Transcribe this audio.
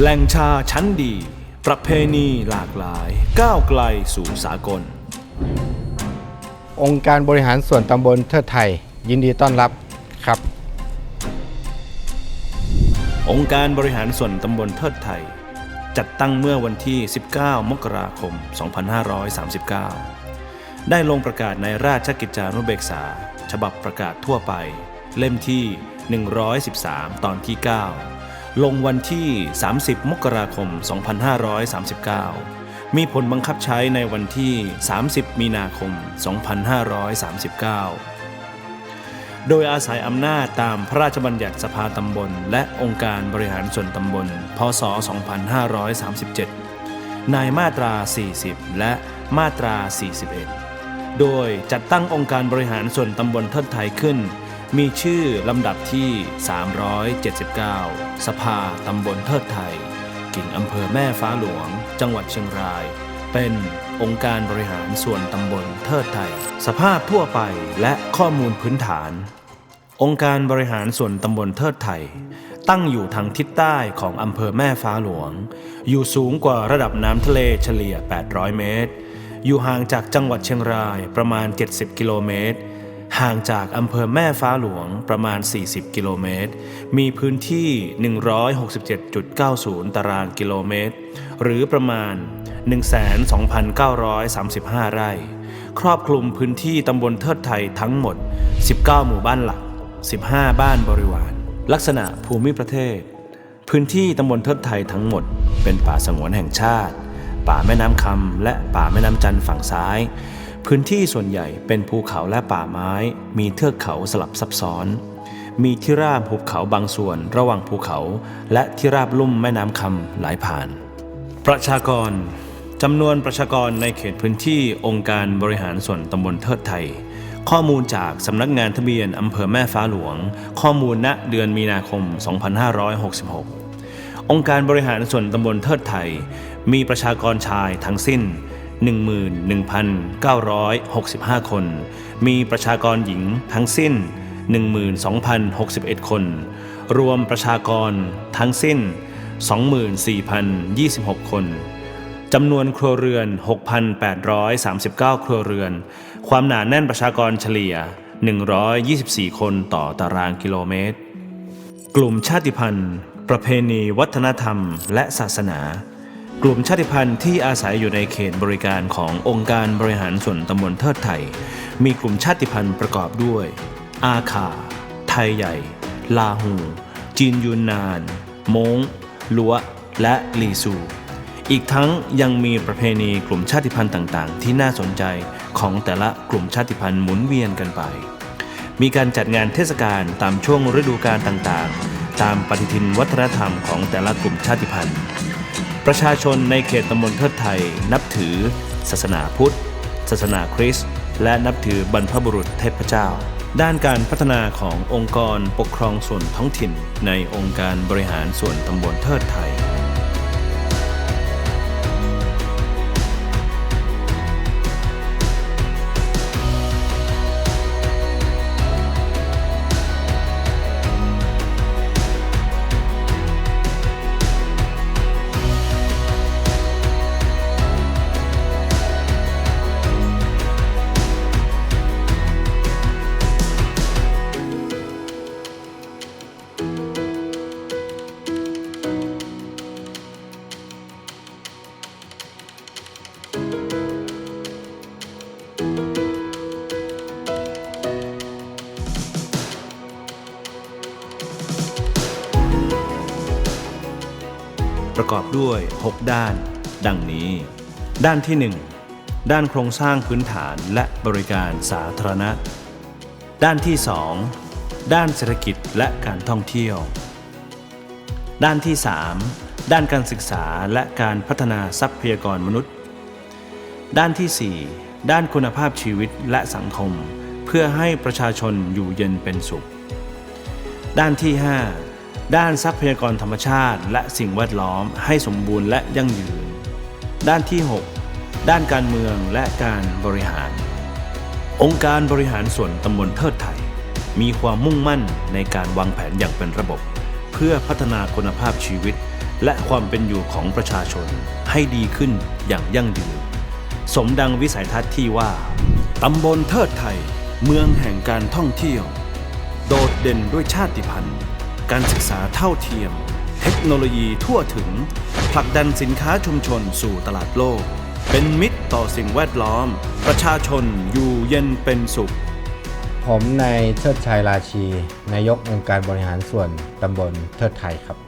แหล่งชาชั้นดี ประเพณีหลากหลาย ก้าวไกลสู่สากล องค์การบริหารส่วนตำบลเทิดไทย ยินดีต้อนรับครับ องค์การบริหารส่วนตำบลเทิดไทย จัดตั้งเมื่อวันที่ 19 มกราคม 2539 ได้ลงประกาศในราชกิจจานุเบกษา ฉบับประกาศทั่วไป เล่มที่ 113 ตอนที่ 9 ลงวันที่ 30 มกราคม 2539 มีผลบังคับใช้ในวันที่ 30 มีนาคม 2539 โดยอาศัยอำนาจตามพระราชบัญญัติสภาตำบล และองค์การบริหารส่วนตำบล พศ 2537 ในมาตรา 40 และมาตรา 41 โดยจัดตั้งองค์การบริหารส่วนตำบลเทิดไทยขึ้น มีชื่อลำดับที่ 379 สภาตำบลเทิดไทย กิ่งอำเภอแม่ฟ้าหลวง จังหวัดเชียงราย เป็นองค์การบริหารส่วนตำบลเทิดไทย สภาพทั่วไปและข้อมูลพื้นฐาน องค์การบริหารส่วนตำบลเทิดไทย ตั้งอยู่ทางทิศใต้ของอำเภอแม่ฟ้าหลวง อยู่สูงกว่าระดับน้ำทะเลเฉลี่ย 800 เมตร อยู่ห่างจากจังหวัดเชียงรายประมาณ 70 กิโลเมตร ห่างจากอำเภอแม่ฟ้าหลวงประมาณ 40 กิโลเมตร มีพื้นที่ 167.90 ตารางกิโลเมตร หรือประมาณ 12,935 ไร่ ครอบคลุมพื้นที่ตำบลเทิดไทยทั้งหมด 19 หมู่บ้านหลัก 15 บ้านบริวาร ลักษณะภูมิประเทศ พื้นที่ตำบลเทิดไทยทั้งหมด เป็นป่าสงวนแห่งชาติ ป่าแม่น้ำคำและป่าแม่น้ำจันทร์ฝั่งซ้าย พื้นที่ส่วนใหญ่เป็นภูเขาและป่าไม้ มีเทือกเขาสลับซับซ้อน มีที่ราบหุบเขาบางส่วนระหว่างภูเขา และที่ราบลุ่มแม่น้ำคำไหลผ่าน ประชากรจำนวนประชากรในเขตพื้นที่องค์การบริหารส่วนตำบลเทิดไทย ข้อมูลจากสำนักงานทะเบียนอำเภอแม่ฟ้าหลวง ข้อมูลณเดือนมีนาคม 2566 องค์การบริหารส่วนตำบลเทิดไทย มีประชากรชายทั้งสิ้น 11,965 คน มีประชากรหญิงทั้งสิ้น 12,061 คน รวมประชากรทั้งสิ้น 24,026 คนจำนวนครัวเรือน 6,839 ครัวเรือน ความหนาแน่นประชากรเฉลี่ย 124 คนต่อตารางกิโลเมตร กลุ่มชาติพันธุ์ ประเพณีวัฒนธรรมและศาสนา กลุ่มชาติพันธุ์ที่อาศัยอยู่ในเขตบริการขององค์การบริหารส่วนตำบลเทิดไทย มีกลุ่มชาติพันธุ์ประกอบด้วย อาคา ไทยใหญ่ ลาหู จีนยูนนานม้งลัว และลีซู อีกทั้งยังมีประเพณีกลุ่มชาติพันธุ์ต่างๆ ที่น่าสนใจของแต่ละกลุ่มชาติพันธุ์หมุนเวียนกันไป มีการจัดงานเทศกาลตามช่วงฤดูกาลต่างๆ ตามปฏิทินวัฒนธรรมของแต่ละกลุ่มชาติพันธุ์ ประชาชนในเขตตำบลเทิดไทย นับถือ ศาสนาพุทธ ศาสนาคริสต์และนับถือบรรพบุรุษเทพเจ้า ด้านการพัฒนาขององค์กรปกครองส่วนท้องถิ่น ในองค์การบริหารส่วนตำบลเทิดไทย ประกอบด้วย 6 ด้าน ดังนี้ ด้านที่ 1 ด้านโครงสร้างพื้นฐานและบริการสาธารณะ ด้านที่ 2 ด้านเศรษฐกิจและการท่องเที่ยว ด้านที่ 3 ด้านการศึกษาและการพัฒนาทรัพยากรมนุษย์ ด้านที่ 4 ด้านคุณภาพชีวิตและสังคม เพื่อให้ประชาชนอยู่เย็นเป็นสุข ด้านที่ 5 ด้านทรัพยากรธรรมชาติ และสิ่งแวดล้อมให้สมบูรณ์และยั่งยืน ด้านที่ 6 ด้านการเมืองและการบริหาร องค์การบริหารส่วนตำบลเทิดไทย มีความมุ่งมั่นในการวางแผนอย่างเป็นระบบ เพื่อพัฒนาคุณภาพชีวิต และความเป็นอยู่ของประชาชนให้ดีขึ้นอย่างยั่งยืน สมดังวิสัยทัศน์ที่ว่าตำบลเทิดไทย เมืองแห่งการท่องเที่ยว โดดเด่นด้วยชาติพันธุ์ การศึกษาเท่าเทียม เทคโนโลยีทั่วถึง ผลักดันสินค้าชุมชนสู่ตลาดโลก เป็นมิตรต่อสิ่งแวดล้อม ประชาชนอยู่เย็นเป็นสุข ผมนายเชิดชัยราชี นายกองค์การบริหารส่วนตำบลเทิดไทยครับ